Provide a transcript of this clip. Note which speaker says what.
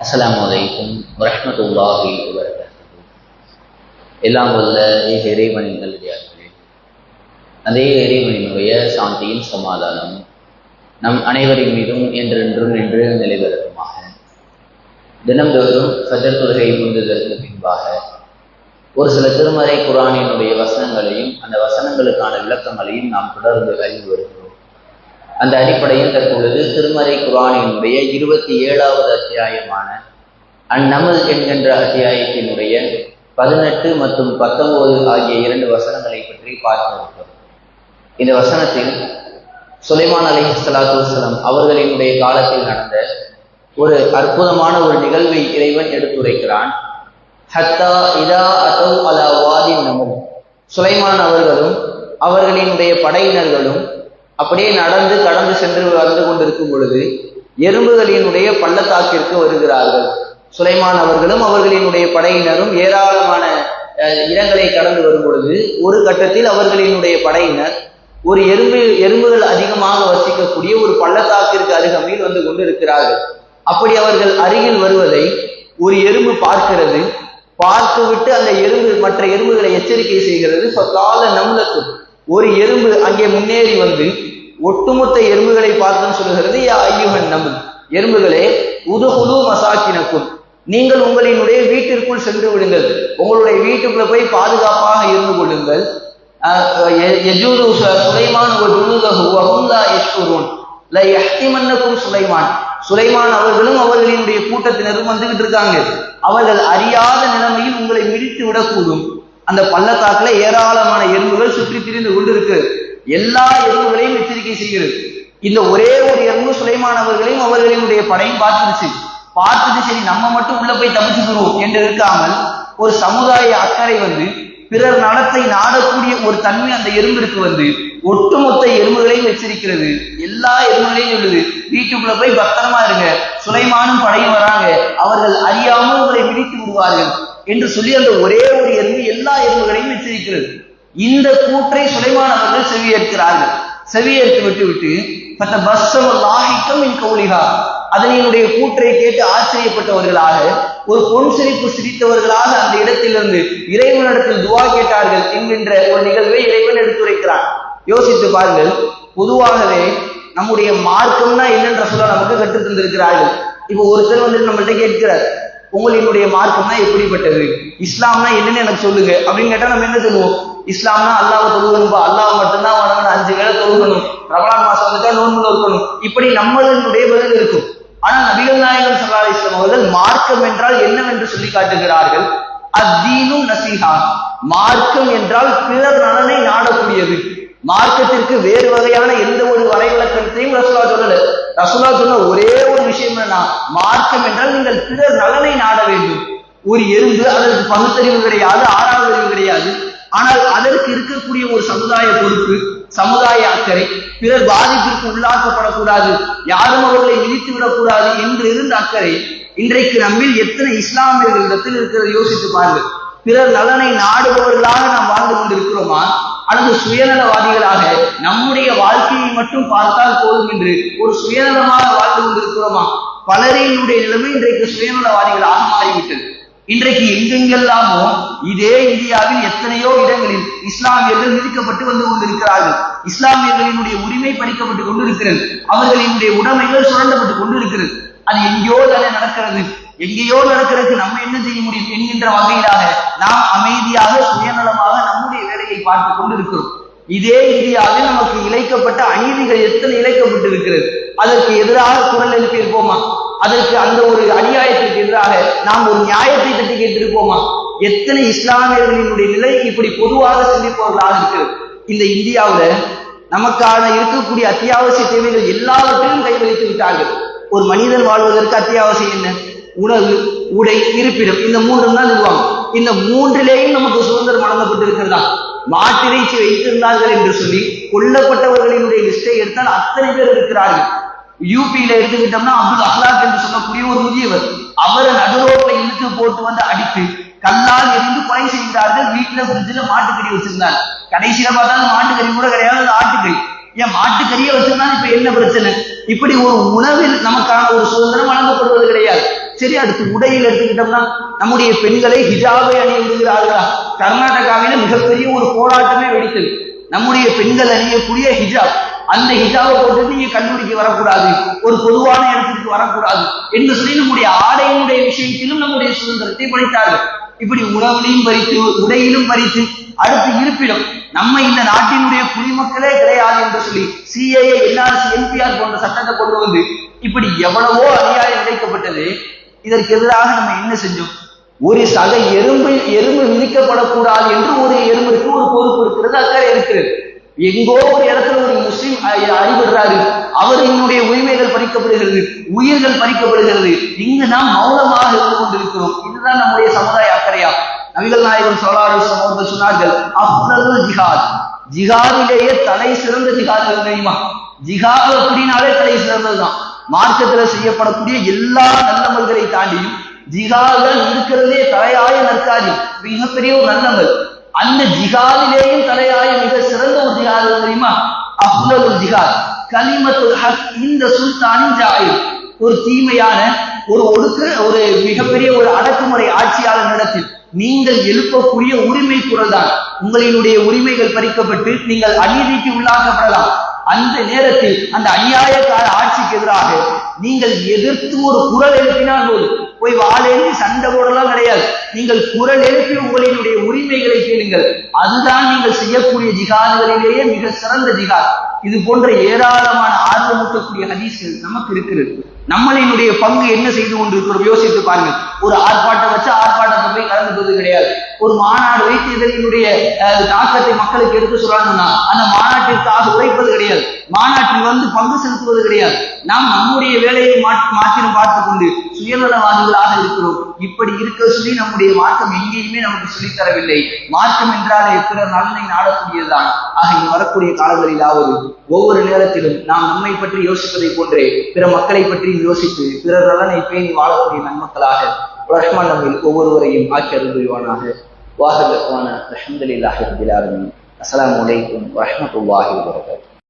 Speaker 1: அஸ்ஸலாமு அலைக்கும் வரமத்துல்லாஹி வபரகாத்துஹு. எல்லாம் வல்ல ஏக இறைவனின் நல்லடியார்களே அதே இறைவனினுடைய சாந்தியும் சமாதானம் நம் அனைவரின் மீதும் என்றென்றும் நின்று நிலைவதற்குமாக தினந்தோறும் சஜர் தொழுகை முந்துதற்கு பின்பாக ஒரு சில திருமறை குரானினுடைய வசனங்களையும் அந்த வசனங்களுக்கான விளக்கங்களையும் நாம் தொடர்ந்து அறிந்து வருகிறோம். அந்த அடிப்படையில் தற்பொழுது திருமறை குரானினுடைய இருபத்தி ஏழாவது அத்தியாயமான அந்நமல் என்கின்ற அத்தியாயத்தினுடைய பதினெட்டு மற்றும் பத்தொன்பது ஆகிய இரண்டு வசனங்களை பற்றி பார்த்திருக்கிறோம். இந்த வசனத்தில் சுலைமான் அலி சலாத்து வசலம் அவர்களினுடைய காலத்தில் நடந்த ஒரு அற்புதமான ஒரு நிகழ்வை இறைவன் எடுத்துரைக்கிறான். ஹத்தா இதா அதவ் அலா வாதி நமல் சுலைமான் அவர்களும் அவர்களினுடைய படையினர்களும் அப்படியே நடந்து கடந்து சென்று வந்து கொண்டிருக்கும் பொழுது எறும்புகளினுடைய பள்ளத்தாக்கிற்கு வருகிறார்கள். சுலைமான் அவர்களும் அவர்களினுடைய படையினரும் ஏராளமான இடங்களை கடந்து வரும் பொழுது ஒரு கட்டத்தில் அவர்களினுடைய படையினர் ஒரு எறும்பு எறும்புகள் அதிகமாக வசிக்கக்கூடிய ஒரு பள்ளத்தாக்கிற்கு அருகமையில் வந்து கொண்டிருக்கிறார்கள். அப்படி அவர்கள் அருகில் வருவதை ஒரு எறும்பு பார்க்கிறது. பார்த்து விட்டு அந்த எறும்பு மற்ற எறும்புகளை எச்சரிக்கை செய்கிறது. கால நம்லக்கும் ஒரு எறும்பு அங்கே முன்னேறி வந்து ஒட்டுமொத்த எறும்புகளை பார்த்து சொல்லுகிறது யா ஐயுகன் நம்பு எறும்புகளே உதுகுது மசாக்கினக்கும். நீங்கள் உங்களினுடைய வீட்டிற்குள் சென்று விடுங்கள். உங்களுடைய வீட்டுக்குள்ள போய் பாதுகாப்பாக இருந்து கொள்ளுங்கள். சுலைமான் சுலைமான். சுலைமான் அவர்களும் அவர்களினுடைய கூட்டத்தினரும் வந்துகிட்டு இருக்காங்க. அவர்கள் அறியாத நிலைமையில் உங்களை மிடித்து விடக்கூடும். அந்த பள்ளத்தாக்குல ஏராளமான எறும்புகள் சுற்றி திரிந்து கொண்டிருக்கு. எல்லா எறும்புகளையும் பேசுகிறது. இந்த ஒரே ஒரு இரண்டு சுலைமான் அவர்களையும் அவர்களினுடைய படையும் பார்த்துருச்சு. பார்த்துட்டு சரி நம்ம மட்டும் உள்ள போய் தப்பிச்சுக்கிறோம் என்று இருக்காமல் ஒரு சமுதாய அக்கறை வந்து பிறர் நலத்தை நாடக்கூடிய ஒரு தன்மை அந்த எறும்பிற்கு வந்து ஒட்டுமொத்த எறும்புகளையும் வச்சிருக்கிறது. எல்லா எறும்புகளையும் சொல்லுது வீட்டுக்குள்ள போய் பத்திரமா இருங்க சுலைமானும் படையும் வராங்க அவர்கள் அறியாமல் உங்களை பிடித்து விடுவார்கள் என்று சொல்லி அந்த ஒரே ஒரு எறும்பு எல்லா எறும்புகளையும் வச்சிருக்கிறது. இந்த கூற்றை சுலைமான் அவர்கள் செவியேற்கிறார்கள். செவியேற்று விட்டு விட்டு பத்த பஸ்ஸம் என் கௌலிகா என்னுடைய கூற்றை கேட்டு ஆச்சரியப்பட்டவர்களாக ஒரு பொன் சிரிப்பு சிரித்தவர்களாக அந்த இடத்திலிருந்து இறைவனிடத்தில் துவா கேட்டார்கள் என்கின்ற ஒரு நிகழ்வை இறைவன் எடுத்துரைக்கிறான். யோசித்து பாருங்கள் பொதுவாகவே நம்முடைய மார்க்கம்னா என்னென்ற சொல்ல நமக்கு கற்றுத் தந்திருக்கிறார்கள். இப்போ ஒருத்தர் வந்து நம்மள்ட்ட கேட்கிறார் உங்களினுடைய மார்க்கம்னா எப்படிப்பட்டது? இஸ்லாம்னா என்னன்னு எனக்கு சொல்லுங்க. அப்படின்னு கேட்டா நம்ம என்ன சொல்லுவோம்? இஸ்லாம்னா அல்லாவை தொழுகணும்பா அல்லாஹ் மட்டும்தான் வணங்கணும் அஞ்சு வேலை தொழுகணும். ரமலான் மாசம் வந்துட்டா நோன்பு இருக்கணும் இப்படி நம்மளுடைய பதில் இருக்கும். ஆனா நபிகள் நாயகம் சல்லா இஸ்லாம் அவர்கள் மார்க்கம் என்றால் என்னவென்று சொல்லி காட்டுகிறார்கள்? அத்தீனும் நசீஹா. மார்க்கம் என்றால் பிறர் நலனை நாடக்கூடியது. மார்க்கத்திற்கு வேறு வகையான எந்த ஒரு வரைவிலக்கணத்தையும் ரசுலா சொல்லல. ரசுலா சொன்ன ஒரே ஒரு விஷயம் என்னன்னா மார்க்கம் என்றால் நீங்கள் பிறர் நலனை நாட வேண்டும். ஒரு எறும்பு அதற்கு பகுத்தறிவு கிடையாது ஆறாவது அறிவு கிடையாது. ஆனால் அதற்கு இருக்கக்கூடிய ஒரு சமுதாய பொறுப்பு சமுதாய அக்கறை பிறர் பாதிப்பிற்கு உள்ளாக்கப்படக்கூடாது யாரும் அவர்களை இழித்து விடக்கூடாது என்று இருந்த அக்கறை இன்றைக்கு நம்மில் எத்தனை இஸ்லாமியர்களிடத்தில் இருக்கிறது யோசித்து பாருங்கள். பிறர் நலனை நாடுபவர்களாக நாம் வாழ்ந்து கொண்டிருக்கிறோமா? அல்லது சுயநலவாதிகளாக நம்முடைய வாழ்க்கையை மட்டும் பார்த்தால் போதும் என்று ஒரு சுயநலமாக வாழ்ந்து கொண்டிருக்கிறோமா? பலரினுடைய நிலைமை இன்றைக்கு சுயநலவாதிகளாக மாறிவிட்டது. இன்றைக்கு எங்கெங்கெல்லாமோ இதே இந்தியாவில் எத்தனையோ இடங்களில் இஸ்லாமியர்கள் விதிக்கப்பட்டு வந்து கொண்டிருக்கிறார்கள். இஸ்லாமியர்களினுடைய உரிமை பறிக்கப்பட்டு கொண்டிருக்கிறது. அவர்களினுடைய உடைமைகள் சுரண்டப்பட்டு கொண்டிருக்கிறது. அது எங்கேயோ தானே நடக்கிறது. எங்கேயோ நடக்கிறதுக்கு நம்ம என்ன செய்ய முடியும் என்கின்ற வகையிலாக நாம் அமைதியாக சுயநலமாக நம்முடைய வேலையை பார்த்து கொண்டிருக்கிறோம். இதே இந்தியாவில் நமக்கு இழைக்கப்பட்ட அநீதிகள் எத்தனை இழைக்கப்பட்டு இருக்கிறது அதற்கு எதிராக குரல் எழுப்பியிருப்போமா? அதற்கு அந்த ஒரு அநியாயத்திற்கு எதிராக நாம் ஒரு நியாயத்தை தட்டி கேட்டிருப்போமா? எத்தனை இஸ்லாமியர்களினுடைய நிலை இப்படி பொதுவாக சிந்திப்பவர்களாக இருக்கிறது? இந்த இந்தியாவுல நமக்கான இருக்கக்கூடிய அத்தியாவசிய தேவைகள் எல்லாவற்றையும் கைவழித்து விட்டார்கள். ஒரு மனிதன் வாழ்வதற்கு அத்தியாவசியம் என்ன? உணவு உடை இருப்பிடம் இந்த மூன்றும் தான் நிறுவாங்க இந்த மூன்றிலேயும் நமக்கு சுதந்திரம் வழங்கப்பட்டிருக்கிறதா? மாட்டிறைச்சி வைத்திருந்தார்கள் என்று சொல்லி கொல்லப்பட்டவர்களினுடைய லிஸ்டை எடுத்தால் அத்தனை பேர் இருக்கிறார்கள். யூபியில எடுத்துக்கிட்டோம்னா அப்துல் அஹ்லாக் என்று சொல்லக்கூடிய ஒரு முதியவர் அவரை நடுரோட்டில் இழுத்து போட்டு வந்து அடித்து கல்லால் எரிந்து கொலை செய்கிறார்கள். வீட்டுல ஃப்ரிட்ஜில் மாட்டுக்கறி வச்சிருந்தார். கடைசியில பார்த்தாலும் மாட்டுக்கறி கூட கிடையாது அது ஆட்டுக்கறி. ஏன் மாட்டுக்கறியை வச்சிருந்தா இப்ப என்ன பிரச்சனை? இப்படி ஒரு உணவில் நமக்கான ஒரு சுதந்திரம் வழங்கப்படுவது கிடையாது. சரி அடுத்து உடையில் எடுத்துக்கிட்டோம்னா நம்முடைய பெண்களை ஹிஜாபை அணிய விடுகிறார்களா கர்நாடகாவில மிகப்பெரிய ஒரு போராட்டமே வெடித்தது. நம்முடைய பெண்கள் அணியக்கூடிய ஹிஜாப் அந்த ஹிஜாபை போட்டு நீங்க கல்லூரிக்கு வரக்கூடாது. ஒரு பொதுவான இடத்துக்கு வரக்கூடாது என்று சொல்லி நம்முடைய ஆடையினுடைய விஷயத்திலும் நம்முடைய சுதந்திரத்தை பறித்தார்கள் இப்படி உணவிலையும் பறித்து உடையிலும் பறித்து அடுத்து இருப்பிடம் நம்ம இந்த நாட்டினுடைய குடிமக்களே கிடையாது என்று சொல்லி சிஏஏ என்ஆர்சி என்பிஆர் போன்ற சட்டத்தை கொண்டு வந்து இப்படி எவ்வளவோ அநியாயம் இழைக்கப்பட்டது. இதற்கு எதிராக நம்ம என்ன செஞ்சோம்? ஒரு சக எறும்பு எறும்பு விதிக்கப்படக்கூடாது என்று ஒரு எறும்பிற்கு ஒரு பொறுப்பு இருக்கிறது அக்கறை இருக்கிறது. எங்கோ ஒரு இடத்துல ஒரு முஸ்லீம் அறிவிடுறாரு என்னுடைய உரிமைகள் பறிக்கப்படுகிறது உயிர்கள் பறிக்கப்படுகிறது இங்கு நாம் மௌனமாக இருந்து கொண்டிருக்கிறோம். இதுதான் நம்முடைய சமுதாய அக்கறையா? நபிகள் நாயகம் சோழாரிசம் அவர்கள் சொன்னார்கள் அப்தல் ஜிஹாத். ஜிஹாதிலேயே தலை சிறந்த ஜிஹாத் தெரியுமா? ஜிஹாத் அப்படின்னாலே தலை சிறந்ததுதான். மார்க்கத்துல செய்யப்படக்கூடிய எல்லா நல்லமல்களை தாண்டியும் ஜிஹாதுகள் இருக்கிறதே தலையாய நற்காரியம். மிகப்பெரிய ஒரு நல்லமல் அந்த ஜிஹாதிலேயும் தலையாய மிக சிறந்த ஒரு ஜிஹாது தெரியுமா? அப்தல் ஜிஹாத். கலிமத்துல் ஹக் இந்த சுல்தானின் ஜாயில் ஒரு தீமையான ஒரு ஒடுக்கு ஒரு மிகப்பெரிய ஒரு அடக்குமுறை ஆட்சியாளர் நடத்தில் நீங்கள் எழுப்பக்கூடிய உரிமை குரல் தான் உங்களினுடைய உரிமைகள் பறிக்கப்பட்டு நீங்கள் அநீதிக்கு உள்ளாக்கப்படலாம். அந்த நேரத்தில் அந்த அநியாயக்கார ஆட்சிக்கு எதிராக நீங்கள் எதிர்த்து ஒரு குரல் எழுப்பினால் போதும் போய் வாழேந்தி சண்டை போடலாம் கிடையாது. நீங்கள் குரல் எழுப்பி உங்களினுடைய உரிமைகளை கேளுங்கள். அதுதான் நீங்கள் செய்யக்கூடிய ஜிகாதுகளிலேயே மிக சிறந்த ஜிகாத் இது போன்ற ஏராளமான ஆர்வமூட்டக்கூடிய ஹதீஸ்கள் நமக்கு இருக்கிறது. நம்மளினுடைய பங்கு என்ன செய்து கொண்டிருக்கிறோம்? யோசித்து பாருங்கள். ஒரு ஆர்ப்பாட்டம் வச்சு ஆர்ப்பாட்டத்தை போய் கலந்துக்கிறது கிடையாது. ஒரு மாநாடு வைத்து இதனுடைய தாக்கத்தை மக்களுக்கு எடுத்து சொல்லணும்னா அந்த மாநாட்டிற்காக உழைப்பது கிடையாது. மாநாட்டில் வந்து பங்கு செலுத்துவது கிடையாது. நாம் நம்முடைய வேலையை மாற்றினம் பார்த்து கொண்டு சுயநலவாதிகளாக இருக்கிறோம். இப்படி இருக்க சொல்லி நம்முடைய மார்க்கம் எங்கேயுமே நமக்கு சொல்லித்தரவில்லை மார்க்கம் என்றாலே பிறர் நலனை நாடக்கூடியதுதான். ஆக இங்கு வரக்கூடிய காலங்களிலாவது ஒவ்வொரு நேரத்திலும் நாம் நம்மை பற்றி யோசிப்பதை போன்றே பிற மக்களை பற்றியும் யோசித்து பிறர் நலனை பேணி வாழக்கூடிய நன்மக்களாக ரஹ்மான் நம்மில் ஒவ்வொருவரையும் ஆக்கி அருள்வானாக واحد اخوانا الحمد لله رب العالمين. السلام عليكم ورحمة الله وبركاته.